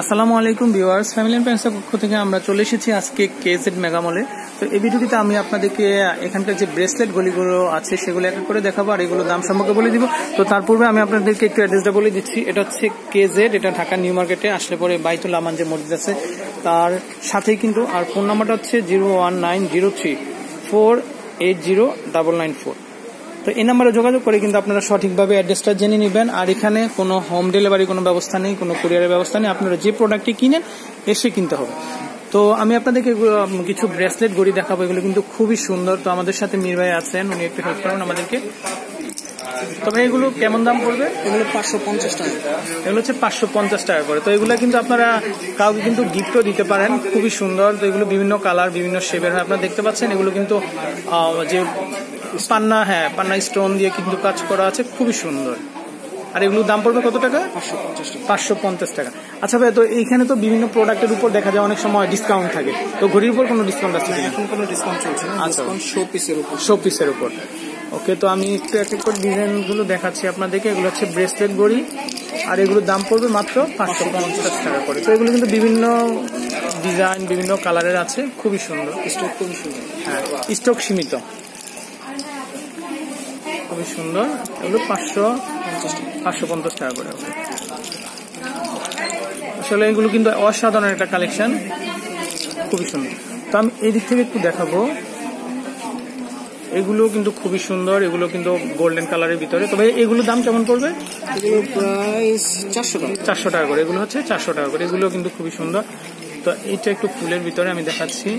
আসসালামু আলাইকুম viewers, family and ফ্রেন্ডসের পক্ষ থেকে আমরা চলে এসেছি আজকে কেজেড মেগামলে তো এই ভিডিওটিতে আমি আপনাদেরকে এখানকার যে ব্রেসলেট গলিগুলো আছে সেগুলো এক করে দেখাবো, আর এগুলো দাম সম্পর্কে বলে দিব। তো তার পূর্বে আমি আপনাদেরকে একটু অ্যাড্রেসটা বলে দিচ্ছি। এটা হচ্ছে কেজেড এটা ঢাকা নিউ মার্কেটে আসলে পরে বাইতুল আমান যে মসজিদ আছে, তার সাথেই কিন্তু, আর ফোন নাম্বারটা হচ্ছে zero one nine zero three four eight zero double nine four. তো এই নাম্বারে যোগাযোগ করে কিন্তু আপনারা সঠিকভাবে অ্যাড্রেসটা জেনে নেবেন। আর এখানে কোনো হোম ডেলিভারি কোনো ব্যবস্থা নেই কোনো কুরিয়ারের ব্যবস্থা নেই। আপনারা যে প্রোডাক্টটি কিনেন এসে কিনতে হবে। তো আমি আপনাদেরকে কিছু ব্রেসলেট গড়ি দেখাবো। এগুলো কিন্তু খুবই সুন্দর। তো আমাদের সাথে মীর ভাই আছেন উনি একটু হেল্প করবেন আমাদেরকে। তবে এগুলো কেমন দাম পড়বে? এগুলো পাঁচশো পঞ্চাশ টাকা। এগুলো হচ্ছে পাঁচশো পঞ্চাশ টাকা করে। তো এগুলো কিন্তু আপনারা কাউকে কিন্তু গিফটও দিতে পারেন। খুবই সুন্দর। তো এগুলো বিভিন্ন কালার বিভিন্ন শেপের হয়। আপনারা দেখতে পাচ্ছেন এগুলো কিন্তু যে পান্না হ্যাঁ পান্না স্টোন দিয়ে কিন্তু কাজ করা আছে খুবই সুন্দর। আর এগুলোর দাম পড়বে কত টাকা? পাঁচশো পঞ্চাশ টাকা। আচ্ছা ভাই তো এইখানে তো বিভিন্ন প্রোডাক্টের উপর দেখা যায় অনেক সময় ডিসকাউন্ট থাকে। তো ঘড়ির উপর কোনো ডিসকাউন্ট আছে এখন কোনো ডিসকাউন্ট চলছে না আচ্ছা। শো পিসের উপর। শো পিসের উপর। ওকে তো আমি একটু এক করে ডিজাইনগুলো দেখাচ্ছি আপনাদেরকে। এগুলো হচ্ছে ব্রেসলেট গড়ি আর এগুলোর দাম পড়বে মাত্র পাঁচশো পঞ্চাশ টাকা করে। তো এগুলো কিন্তু বিভিন্ন ডিজাইন বিভিন্ন কালারের আছে খুবই সুন্দর। স্টক খুবই সুন্দর। হ্যাঁ স্টক সীমিত। খুবই সুন্দর। এগুলো পাঁচশো পাঁচশো পঞ্চাশ টাকা করে। হবে আসলে এগুলো কিন্তু অসাধারণ একটা কালেকশন। খুবই সুন্দর। তো আমি এই দিক থেকে একটু দেখাবো। এগুলো কিন্তু খুবই সুন্দর। এগুলো কিন্তু গোল্ডেন কালারের ভিতরে। তবে এগুলোর দাম কেমন পড়বে? চারশো টাকা। চারশো টাকা করে। এগুলো হচ্ছে চারশো টাকা করে। এগুলো কিন্তু খুবই সুন্দর। তো এইটা একটু ফুলের ভিতরে আমি দেখাচ্ছি।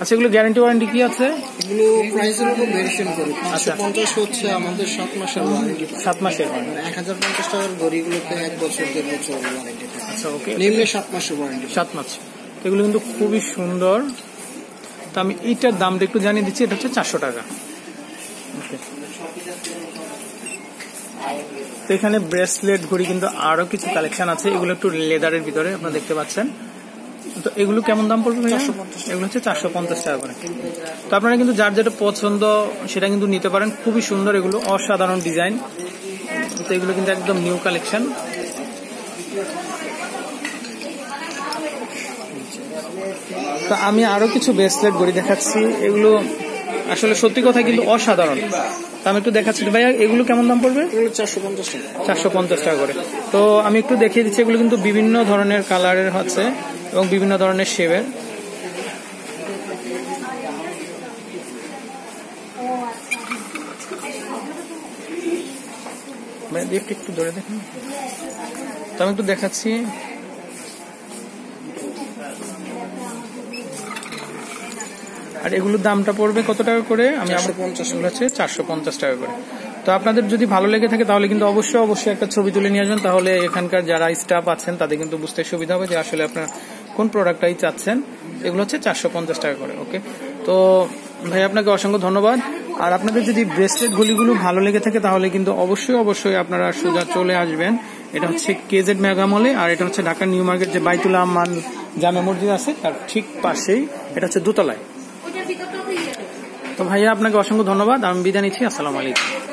আচ্ছা এগুলো গ্যারান্টি ওয়ারেন্টি কি আছে? এগুলো প্রাইসের উপর ভেরিয়েশন করে। পাঁচশো আচ্ছা। পঞ্চাশ হচ্ছে আমাদের সাত মাসের ওয়ারেন্টি সাত মাসের warranty। এক হাজার পঞ্চাশ টাকার ঘড়িগুলোতে এক বছর দেড় বছর ওয়ারেন্টি আচ্ছা ওকে নিম্নে সাত মাসের ওয়ারেন্টি সাত মাস। এগুলো কিন্তু খুবই সুন্দর। তো আমি এইটার দামটা একটু জানিয়ে দিচ্ছি এটা হচ্ছে চারশো টাকা। Okay. তো এখানে ব্রেসলেট ঘড়ি কিন্তু আরও কিছু কালেকশন আছে। এগুলো একটু লেদারের ভিতরে আপনারা দেখতে পাচ্ছেন। তো এগুলো কেমন দাম পড়বে ভাইয়া? এগুলো হচ্ছে চারশো পঞ্চাশ টাকা করে। তো আপনারা কিন্তু যার যেটা পছন্দ সেটা কিন্তু নিতে পারেন। খুবই সুন্দর এগুলো অসাধারণ ডিজাইন। তো এগুলো কিন্তু একদম নিউ কালেকশন। তো আমি আরও কিছু ব্রেসলেট গড়ি দেখাচ্ছি। এগুলো আসলে সত্যি কথা কিন্তু অসাধারণ। আমি একটু দেখাচ্ছি। ভাইয়া এগুলো কেমন দাম পড়বে? চারশো পঞ্চাশ টাকা। চারশো পঞ্চাশ টাকা করে। তো আমি একটু দেখিয়ে দিচ্ছি এগুলো কিন্তু বিভিন্ন ধরনের কালারের হচ্ছে এবং বিভিন্ন ধরনের শেপের। একটু ধরে দেখুন। তো আমি একটু দেখাচ্ছি। আর এগুলোর দামটা পড়বে কত টাকা করে? আমি আবার 450 এগুলো হচ্ছে চারশো পঞ্চাশ টাকা করে। তো আপনাদের যদি ভালো লেগে থাকে তাহলে কিন্তু অবশ্যই অবশ্যই একটা ছবি তুলে নিয়ে আসবেন। তাহলে এখানকার যারা স্টাফ আছেন তাদের কিন্তু বুঝতে সুবিধা হবে যে আসলে আপনারা কোন প্রোডাক্টটাই চাচ্ছেন। এগুলো হচ্ছে চারশো পঞ্চাশ টাকা করে ওকে তো ভাই আপনাকে অসংখ্য ধন্যবাদ। আর আপনাদের যদি ব্রেসলেট গুলিগুলো ভালো লেগে থাকে তাহলে কিন্তু অবশ্যই অবশ্যই আপনারা সোজা চলে আসবেন। এটা হচ্ছে কেজেড মেগামলে আর এটা হচ্ছে ঢাকা নিউ মার্কেট যে বাইতুল আমান জামে মসজিদ আছে তার ঠিক পাশেই। এটা হচ্ছে দোতলায়। তো ভাইয়া আপনাকে অসংখ্য ধন্যবাদ। আমি বিদায় নিচ্ছি। আসসালামু আলাইকুম।